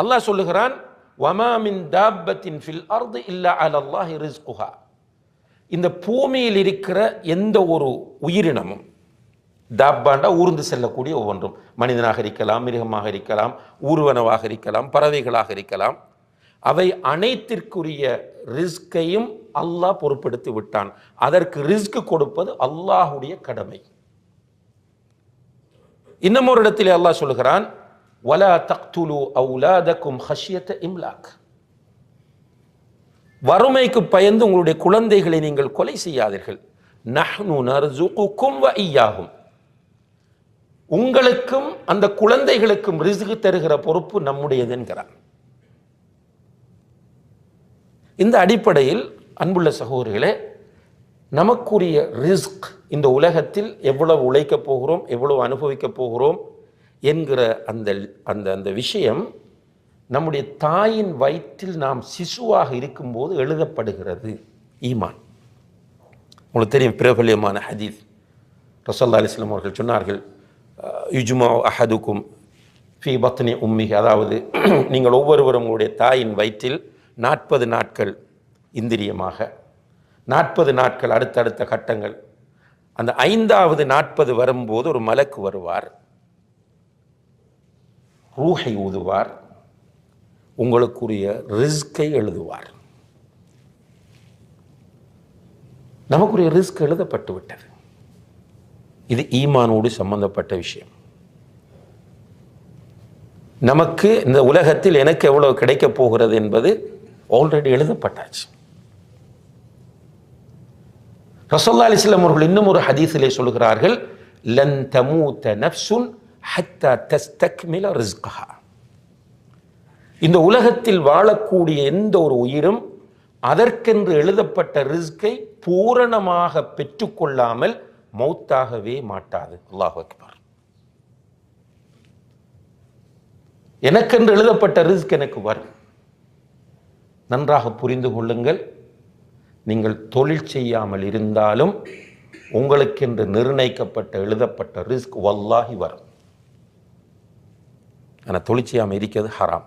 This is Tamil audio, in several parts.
அல்லாஹ் சொல்லுகிறான் வமாமின் தாப்பத்தின் ஃபில் அர்து இல்லா அலல்லாஹி ரிஸ்குஹா. இந்த பூமியில் இருக்கிற எந்த ஒரு உயிரினமும் தாப்பாண்டா ஊர்ந்து செல்லக்கூடிய ஒவ்வொன்றும். மனிதனாக இருக்கலாம் மிருகமாக இருக்கலாம் ஊர்வனவாக இருக்கலாம் பறவைகளாக இருக்கலாம். அவை அனைத்திற்குரிய ரிஸ்கையும் அல்லாஹ் பொறுப்படுத்தி விட்டான். அதற்கு ரிஸ்க் கொடுப்பது அல்லாஹுடைய கடமை. இன்னமொரு ஒரு இடத்திலே அல்லாஹ் சொல்லுகிறான் வலா தக்துலு அவுலாதக்கும் ஹஷ்யத்த இம்லாக் வறுமைக்கு பயந்து உங்களுடைய குழந்தைகளை நீங்கள் கொலை செய்யாதீர்கள். நஹ்னு நர்சுகுக்கும் வ ஈயாகும். உங்களுக்கும் அந்த குழந்தைகளுக்கும் ரிஸ்க் தருகிற பொறுப்பு நம்முடையது என்கிறான் இந்த அடிப்படையில் அன்புள்ள சகோதரிகளே நமக்குரிய ரிஸ்க் இந்த உலகத்தில் எவ்வளவு உழைக்கப் போகிறோம் எவ்வளவு அனுபவிக்கப் போகிறோம் என்கிற அந்த அந்த அந்த விஷயம் நம்முடைய தாயின் வயிற்றில் நாம் சிசுவாக இருக்கும்போது எழுதப்படுகிறது. ஈமான். உங்களுக்கு தெரியும் பிரபல்யமான ஹதீஸ். ரசல்லா அலிஸ்லாம் அவர்கள் சொன்னார்கள் யுஜுமா அஹதுக்கும் ஃபி பத்னி உம்மிகி அதாவது நீங்கள் ஒவ்வொருவரும் உங்களுடைய தாயின் வயிற்றில் நாற்பது நாட்கள் இந்திரியமாக நாற்பது நாட்கள் அடுத்தடுத்த கட்டங்கள். அந்த ஐந்தாவது நாற்பது வரும்போது ஒரு மலக்கு வருவார். ரூஹை ஊதுவார் உங்களுக்குரிய ரிஸ்கை எழுதுவார். நமக்குரிய ரிஸ்க் எழுதப்பட்டு விட்டது. இது ஈமானோடு சம்பந்தப்பட்ட விஷயம். நமக்கு இந்த உலகத்தில் எனக்கு எவ்வளவு கிடைக்கப் போகிறது என்பது ஆல்ரெடி எழுதப்பட்டாச்சு. ரசோல்லா அலிஸ்லாம் அவர்கள் இன்னும் ஒரு ஹதீஸிலே சொல்கிறார்கள் லன் தமூத்த நப்சுன் ஹத்தா தஸ்தக்மில ரிஸ்கஹா இந்த உலகத்தில் வாழக்கூடிய எந்த ஒரு உயிரும் அதற்கென்று எழுதப்பட்ட ரிஸ்கை பூரணமாக பெற்றுக்கொள்ளாமல் மௌத்தாகவே மாட்டாது. அல்லாஹ் அக்பர். எனக்கென்று எழுதப்பட்ட ரிஸ்க் எனக்கு வரும். நன்றாக புரிந்து கொள்ளுங்கள். நீங்கள் தொழில் செய்யாமல் இருந்தாலும் உங்களுக்கென்று நிர்ணயிக்கப்பட்ட எழுதப்பட்ட ரிஸ்க் வல்லாகி வரும். ஆனால் தொழிற்சியாக இருக்கிறது ஹராம்.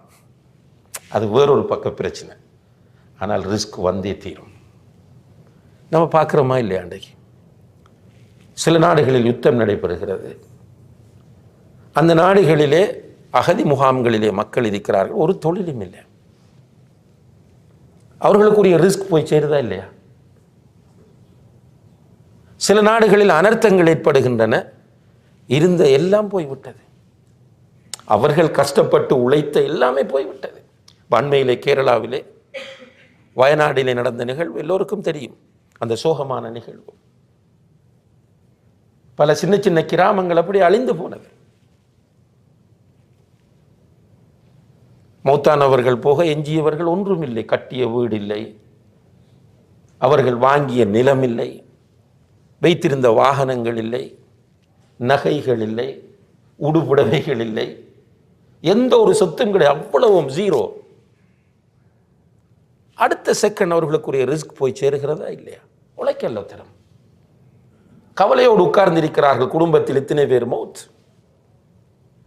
அது வேறொரு பக்க பிரச்சனை. ஆனால் ரிஸ்க் வந்தே தீரும். நம்ம பார்க்குறோமா இல்லையா அன்றைக்கு? சில நாடுகளில் யுத்தம் நடைபெறுகிறது. அந்த நாடுகளிலே அகதி முகாம்களிலே மக்கள் இருக்கிறார்கள். ஒரு தொழிலும் இல்லை. அவர்களுக்குரிய ரிஸ்க் போய் சேருதா இல்லையா? சில நாடுகளில் அனர்த்தங்கள் ஏற்படுகின்றன. இருந்த எல்லாம் போய்விட்டது. அவர்கள் கஷ்டப்பட்டு உழைத்த எல்லாமே போய்விட்டது. அண்மையிலே கேரளாவிலே வயநாடிலே நடந்த நிகழ்வு எல்லோருக்கும் தெரியும். அந்த சோகமான நிகழ்வு. பல சின்ன சின்ன கிராமங்கள் அப்படி அழிந்து போனது. மௌத்தானவர்கள் போக எஞ்சியவர்கள் ஒன்றும் இல்லை கட்டிய வீடு இல்லை அவர்கள் வாங்கிய நிலம் இல்லை வைத்திருந்த வாகனங்கள் இல்லை. நகைகள் இல்லை. உடுப்புடவைகள் இல்லை. எந்த ஒரு சொத்தும் கிடையாது. அவ்வளவும் ஜீரோ அடுத்த செகண்ட் அவர்களுக்குரிய ரிஸ்க் போய் சேருகிறதா இல்லையா? உழைக்கல்ல திறம். கவலையோடு உட்கார்ந்திருக்கிறார்கள். குடும்பத்தில் இத்தனை பேர் மவுத்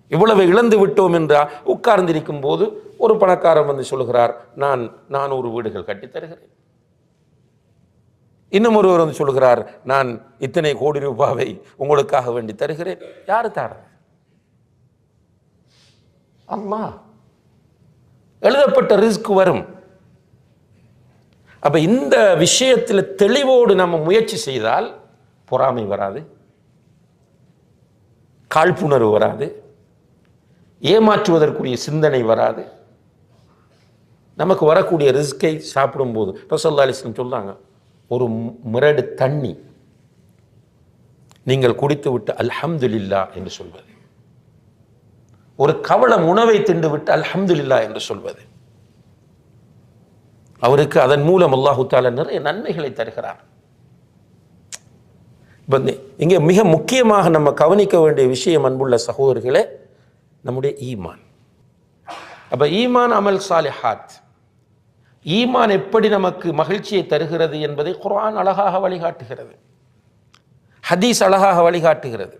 இவ்வளவு இழந்து விட்டோம் என்றா உட்கார்ந்திருக்கும் போது ஒரு பணக்காரன் வந்து சொல்கிறார் நான் நானூறு வீடுகள் கட்டி தருகிறேன். இன்னும் ஒருவர் வந்து சொல்கிறார் நான் இத்தனை கோடி ரூபாவை உங்களுக்காக வேண்டி தருகிறேன். யாரு தாரது? அல்லாஹ். எழுதப்பட்ட ரிஸ்க் வரும். அப்ப இந்த விஷயத்தில் தெளிவோடு நம்ம முயற்சி செய்தால் பொறாமை வராது. காழ்ப்புணர்வு வராது. ஏமாற்றுவதற்குரிய சிந்தனை வராது. நமக்கு வரக்கூடிய ரிஸ்கை சாப்பிடும்போது ரசல்லா அலிஸ்லம் சொல்றாங்க ஒரு மிரடு தண்ணி நீங்கள் குடித்து விட்டு அல்ஹம்துலில்லா என்று சொல்வது. ஒரு கவளம் உணவை திண்டு விட்டு அல்ஹம்துலில்லா என்று சொல்வது. அவருக்கு அதன் மூலம் அல்லாஹு தாலா நிறைய நன்மைகளை தருகிறார். இங்கே மிக முக்கியமாக நம்ம கவனிக்க வேண்டிய விஷயம் அன்புள்ள சகோதரர்களே நம்முடைய ஈமான். அப்ப ஈமான் அமல் சாலிஹாத். ஈமான் எப்படி நமக்கு மகிழ்ச்சியை தருகிறது என்பதை குரான் அழகாக வழிகாட்டுகிறது. ஹதீஸ் அழகாக வழிகாட்டுகிறது.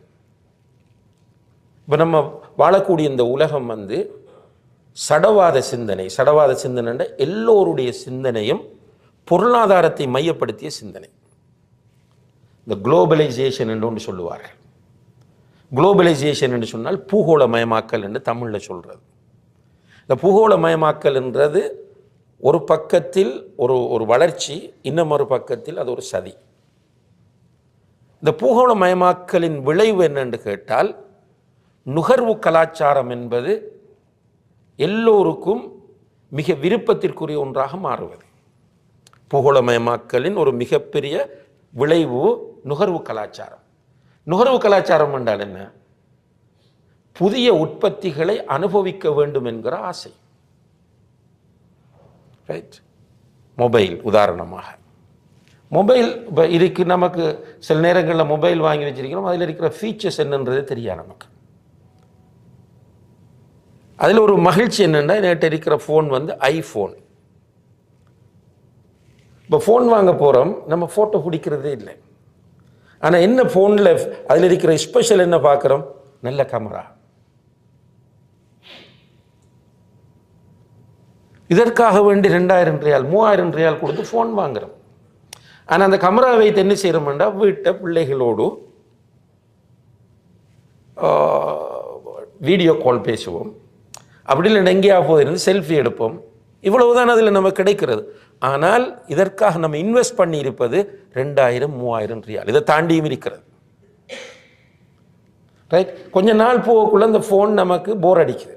இப்போ நம்ம வாழக்கூடிய இந்த உலகம் வந்து சடவாத சிந்தனை. சடவாத சிந்தனைன்ற எல்லோருடைய சிந்தனையும் பொருளாதாரத்தை மையப்படுத்திய சிந்தனை. இந்த குளோபலைசேஷன் என்று ஒன்று சொல்லுவார்கள். குளோபலைசேஷன் என்று சொன்னால் பூகோளமயமாக்கல் என்று தமிழில் சொல்கிறது இந்த பூகோளமயமாக்கல் என்றது ஒரு பக்கத்தில் ஒரு ஒரு வளர்ச்சி இன்னமொரு பக்கத்தில் அது ஒரு சதி. இந்த பூகோளமயமாக்கலின் விளைவு என்னென்று கேட்டால் நுகர்வு கலாச்சாரம் என்பது எல்லோருக்கும் மிக விருப்பத்திற்குரிய ஒன்றாக மாறுவது. பூகோளமயமாக்கலின் ஒரு மிகப்பெரிய விளைவு நுகர்வு கலாச்சாரம். நுகர்வு கலாச்சாரம் என்றால் என்ன? புதிய உற்பத்திகளை அனுபவிக்க வேண்டும் என்கிற ஆசை. ரைட் மொபைல் உதாரணமாக. மொபைல் இப்போ இதுக்கு நமக்கு சில நேரங்களில் மொபைல் வாங்கி வச்சிருக்கிறோம். அதில் இருக்கிற ஃபீச்சர்ஸ் என்னன்றது தெரியாது நமக்கு. அதில் ஒரு மகிழ்ச்சி என்னென்னா நேற்று இருக்கிற ஃபோன் வந்து ஐஃபோன் இப்போ ஃபோன் வாங்க போகிறோம் நம்ம ஃபோட்டோ பிடிக்கிறதே இல்லை. ஆனால் என்ன ஃபோனில் அதில் இருக்கிற ஸ்பெஷல் என்ன பார்க்குறோம் நல்ல கேமரா இதற்காக வேண்டி ரெண்டாயிரம் ரியால் மூவாயிரம் ரியால் கொடுத்து ஃபோன் வாங்குறோம். ஆனால் அந்த கமரா வைத்து என்ன செய்கிறோம்னா வீட்டை பிள்ளைகளோடு வீடியோ கால் பேசுவோம். அப்படி இல்லை எங்கேயா போயிருந்து செல்ஃபி எடுப்போம். இவ்வளவுதான் அதில் நமக்கு கிடைக்கிறது. ஆனால் இதற்காக நம்ம இன்வெஸ்ட் பண்ணி இருப்பது ரெண்டாயிரம் மூவாயிரம் ரியால். இதை தாண்டியும் இருக்கிறது. ரைட் கொஞ்ச நாள் போகக்குள்ள அந்த ஃபோன் நமக்கு போர் அடிக்குது.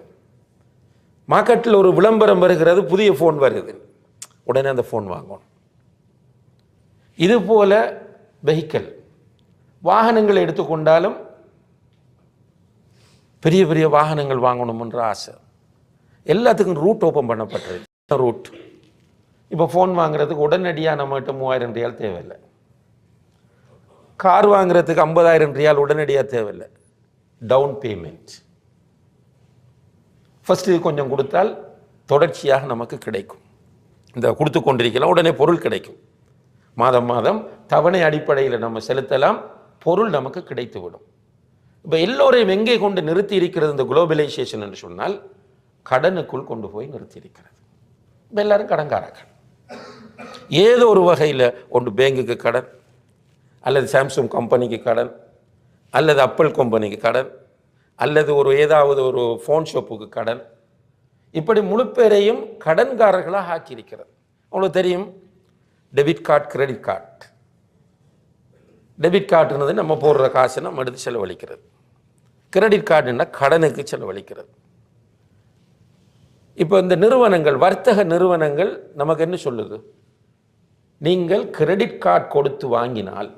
மார்க்கெட்டில் ஒரு விளம்பரம் வருகிறது புதிய ஃபோன் வருது. உடனே அந்த ஃபோன் வாங்கணும். இது போல வெஹிக்கல் வாகனங்களை எடுத்துக்கொண்டாலும் பெரிய பெரிய வாகனங்கள் வாங்கணும்ன்ற ஆசை. எல்லாத்துக்கும் ரூட் ஓப்பன் பண்ணப்பட்டது. ரூட் இப்போ ஃபோன் வாங்குறதுக்கு உடனடியாக நம்மகிட்ட மூவாயிரம் ரியால் தேவையில்லை. கார் வாங்குறதுக்கு ஐம்பதாயிரம் ரியால் உடனடியாக தேவையில்லை. டவுன் பேமெண்ட் ஃபஸ்ட்டு இது கொஞ்சம் கொடுத்தால் தொடர்ச்சியாக நமக்கு கிடைக்கும். இந்த கொடுத்து கொண்டிருக்கலாம் உடனே பொருள் கிடைக்கும். மாதம் மாதம் தவணை அடிப்படையில் நம்ம செலுத்தலாம் பொருள் நமக்கு கிடைத்துவிடும். இப்போ எல்லோரையும் எங்கே கொண்டு நிறுத்தி இருக்கிறது இந்த குளோபலைசேஷன் என்று சொன்னால் கடனுக்குள் கொண்டு போய் நிறுத்தியிருக்கிறது. இப்போ எல்லாரும் கடன்காரர்கள். ஏதோ ஒரு வகையில் ஒன்று பேங்குக்கு கடன் அல்லது சாம்சங் கம்பெனிக்கு கடன் அல்லது அப்பல் கம்பெனிக்கு கடன் அல்லது ஒரு ஏதாவது ஒரு ஃபோன் ஷாப்புக்கு கடன். இப்படி முழு பேரையும் கடன்காரர்களாக ஆக்கியிருக்கிறது. உங்களுக்கு தெரியும்? Debit card credit card debit கார்டுன்றது நம்ம போடுற காசு நம்ம எடுத்து செலவழிக்கிறது. கிரெடிட் கார்டுன்னா கடனுக்கு செலவழிக்கிறது. இப்போ இந்த நிறுவனங்கள் வர்த்தக நிறுவனங்கள் நமக்கு என்ன சொல்லுது? நீங்கள் கிரெடிட் கார்டு கொடுத்து வாங்கினால்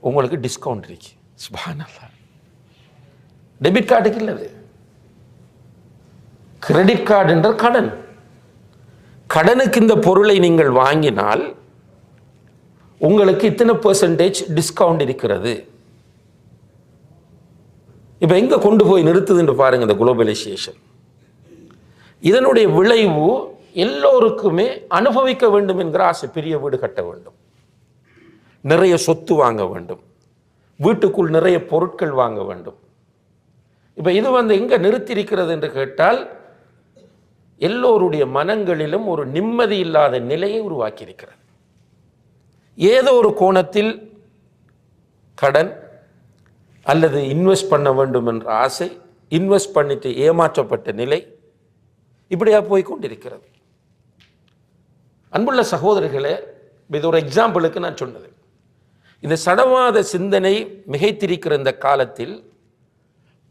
உங்களுக்கு டிஸ்கவுண்ட் இருக்கு. சுபானல்லா. டெபிட் கார்டுக்கு இல்லை அது. கிரெடிட் கார்டுன்ற கடன். கடனுக்கு இந்த பொருளை நீங்கள் வாங்கினால் உங்களுக்கு இத்தனை பெர்சன்டேஜ் டிஸ்கவுண்ட் இருக்கிறது. இப்போ எங்கே கொண்டு போய் நிறுத்துதுன்னு பாருங்க இந்த குளோபலைசேஷன் இதனுடைய விளைவு எல்லோருக்குமே அனுபவிக்க வேண்டும் என்கிற ஆசை. பெரிய வீடு கட்ட வேண்டும். நிறைய சொத்து வாங்க வேண்டும். வீட்டுக்குள் நிறைய பொருட்கள் வாங்க வேண்டும். இப்போ இது வந்து எங்கே நிறுத்தியிருக்கிறது என்று கேட்டால் எல்லோருடைய மனங்களிலும் ஒரு நிம்மதி இல்லாத நிலையை உருவாக்கியிருக்கிறது. ஏதோ ஒரு கோணத்தில் கடன் அல்லது இன்வெஸ்ட் பண்ண வேண்டும் என்ற ஆசை இன்வெஸ்ட் பண்ணிட்டு ஏமாற்றப்பட்ட நிலை இப்படியா போய் கொண்டிருக்கிறது. அன்புள்ள சகோதரர்களே இது ஒரு எக்ஸாம்பிளுக்கு நான் சொன்னது. இந்த சடவாத சிந்தனை மிகைத்திருக்கிற இந்த காலத்தில்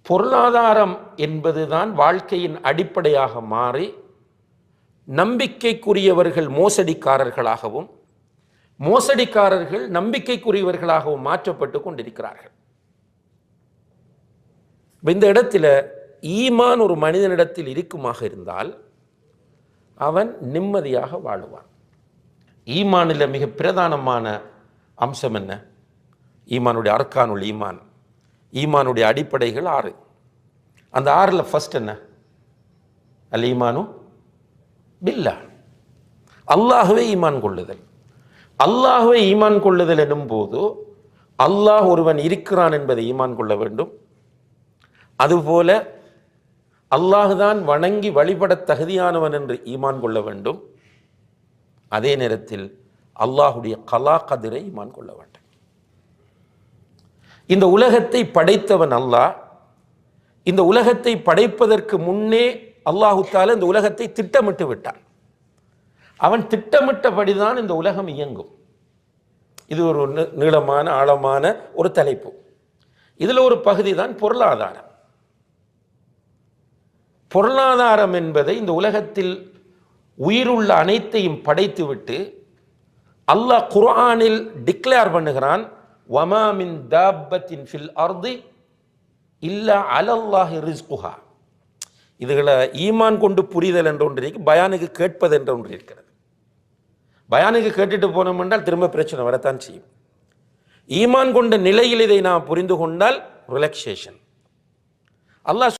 பொருளாதாரம் என்பதுதான் வாழ்க்கையின் அடிப்படையாக மாறி நம்பிக்கைக்குரியவர்கள் மோசடிக்காரர்களாகவும் மோசடிக்காரர்கள் நம்பிக்கைக்குரியவர்களாகவும் மாற்றப்பட்டு கொண்டிருக்கிறார்கள். இந்த இடத்துல ஈமான் ஒரு மனிதனிடத்தில் இருக்குமாக இருந்தால் அவன் நிம்மதியாக வாழுவான். ஈமானில் மிக பிரதானமான அம்சம் என்ன? ஈமானுடைய அர்க்கானுள் ஈமான். ஈமானுடைய அடிப்படைகள் ஆறு. அந்த ஆறில் ஃபஸ்ட் என்ன? அல் ஈமானு பில்லா அல்லாகவே ஈமான் கொள்ளுதல். அல்லாகவே ஈமான் கொள்ளுதல் எனும் போது அல்லாஹ் ஒருவன் இருக்கிறான் என்பதை ஈமான் கொள்ள வேண்டும். அதுபோல அல்லாஹுதான் வணங்கி வழிபட தகுதியானவன் என்று ஈமான் கொள்ள வேண்டும். அதே நேரத்தில் அல்லாஹுடைய கலா கதிரை ஈமான் கொள்ள வேண்டும். இந்த உலகத்தை படைத்தவன் அல்லாஹ். இந்த உலகத்தை படைப்பதற்கு முன்னே அல்லாஹுத்தால இந்த உலகத்தை திட்டமிட்டு விட்டான். அவன் திட்டமிட்டபடிதான் இந்த உலகம் இயங்கும். இது ஒரு நீளமான ஆழமான ஒரு தலைப்பு. இதில் ஒரு பகுதி தான் பொருளாதாரம். பொருளாதாரம் என்பதை இந்த உலகத்தில் உயிருள்ள அனைத்தையும் படைத்துவிட்டு அல்லாஹ் குர்ஆனில் டிக்ளேர் பண்ணுகிறான் வமாமின் தாபத்தின் ஃபில் அர்தி இல்லா அலல்லாஹி ரிஸ்குஹா. இதுகளை ஈமான் கொண்டு புரிதல் என்ற ஒன்று இருக்கு பயானுக்கு கேட்பது என்ற ஒன்று இருக்கிறது. பயானுக்கு கேட்டுட்டு போனோம் என்றால் திரும்ப பிரச்சனை வரத்தான் செய்யும். ஈமான் கொண்ட நிலையில் இதை நாம் புரிந்து கொண்டால் ரிலாக்ஸேஷன் அல்லாஹ்